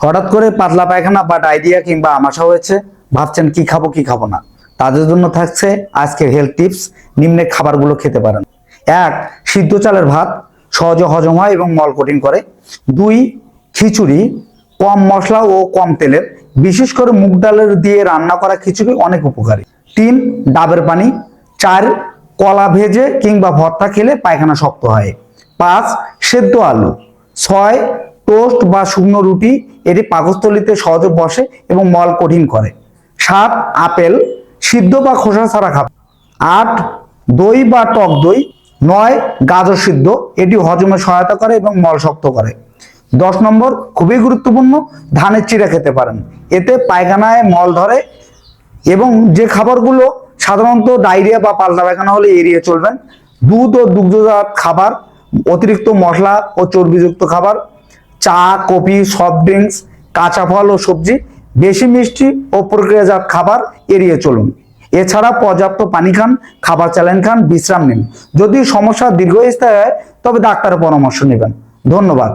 হঠাৎ করে পাতলা পায়খানা বা ডায়রিয়া কিংবা আমাশা হয়েছে, ভাবছেন কি খাব কি খাব না। তাদের জন্য থাকছে আজকের হেলথ টিপস নিম্নে খাবারগুলো খেতে পারেন। এক, সিদ্ধ চালের ভাত, সহজে হজম হয় এবং মল কঠিন করে। দুই, খিচুড়ি, কম মশলা ও কম তেলের, বিশেষ করে মুগ ডালের দিয়ে রান্না করা খিচুড়ি অনেক উপকারী। তিন, ডাবের পানি। চার, কলা ভেজে কিংবা ভর্তা খেলে পায়খানা শক্ত হয়। পাঁচ, সেদ্ধ আলু। ছয় টোস্ট বা শুকনো রুটি এটি পাকস্থলিতে সহজে বসে এবং মল কঠিন করে। সাত, আপেল, সিদ্ধ বা খোসা ছাড়া খাবে আট, দই বা টক দই। নয়, গাজর সিদ্ধ। এটি হজমে সহায়তা করে এবং মল শক্ত করে। দশ নম্বর, খুবই গুরুত্বপূর্ণ, ধানের চিড়া খেতে পারেন। এতে পায়খানায় মল ধরে এবং যে খাবারগুলো সাধারণত ডায়রিয়া বা পাল্টা পায়খানা হলে এড়িয়ে চলবেন। দুধ ও দুগ্ধজাত খাবার, অতিরিক্ত মশলা ও চর্বিযুক্ত খাবার চা, কফি সফট ড্রিঙ্কস কাঁচা ফল ও সবজি, বেশি মিষ্টি ও প্রক্রিয়াজাত খাবার এড়িয়ে চলুন। এছাড়া পর্যাপ্ত পানি খান, খাবার চ্যালেঞ্জ খান, বিশ্রাম নিন। যদি সমস্যা দীর্ঘস্থায়ী হয়, তবে ডাক্তারের পরামর্শ নেবেন। ধন্যবাদ।